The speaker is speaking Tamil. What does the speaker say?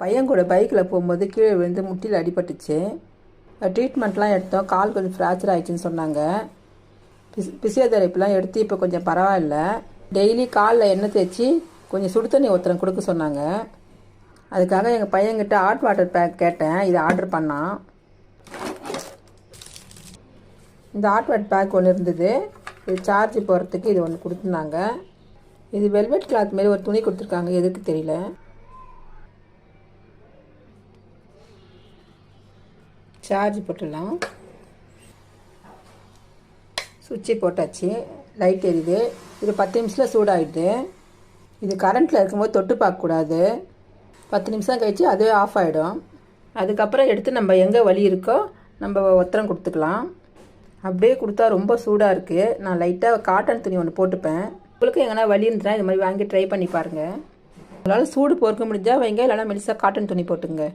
பையன் கூட பைக்கில் போகும்போது கீழே விழுந்து முட்டியில் அடிபட்டுச்சு. ட்ரீட்மெண்ட்லாம் எடுத்தோம். கால் கொஞ்சம் ஃப்ராக்சர் ஆகிடுச்சின்னு சொன்னாங்க. பிஸ் பிசியோதெரப்பிலாம் எடுத்து இப்போ கொஞ்சம் பரவாயில்ல. டெய்லி காலில் எண்ணெய் தேய்ச்சி கொஞ்சம் சுடு தண்ணி ஒருத்தரம் கொடுக்க சொன்னாங்க. அதுக்காக எங்கள் பையன்கிட்ட ஹாட் வாட்டர் பேக் கேட்டேன். இதை ஆர்டர் பண்ணான். இந்த ஹாட் வாட்டர் பேக் ஒன்று இருந்தது. இது சார்ஜ் போகிறதுக்கு இது ஒன்று கொடுத்துருந்தாங்க. இது வெல்வெட் கிளாத் மாரி ஒரு துணி கொடுத்துருக்காங்க. எதுக்கு தெரியல. சார்ஜ் போட்டுடலாம். சுவிட்சு போட்டாச்சு. லைட் எரியுது. இது பத்து நிமிஷத்தில் சூடாகிடுது இது கரண்ட்டில் இருக்கும்போது தொட்டு பார்க்கக்கூடாது. பத்து நிமிஷம் கழித்து அதுவே ஆஃப் ஆகிடும் அதுக்கப்புறம் எடுத்து நம்ம எங்கே வலி இருக்கோ நம்ம ஒத்தரம் கொடுத்துக்கலாம். அப்படியே கொடுத்தா ரொம்ப சூடாக இருக்குது நான் லைட்டாக காட்டன் துணி ஒன்று போட்டுப்பேன். உங்களுக்கு எங்கன்னா வலி இருந்துச்சுன்னா இது மாதிரி வாங்கி ட்ரை பண்ணி பாருங்கள் உங்களால் சூடு பொறுக்க முடிஞ்சால் வைங்க. இல்லைனா மெலிசாக காட்டன் துணி போட்டுங்க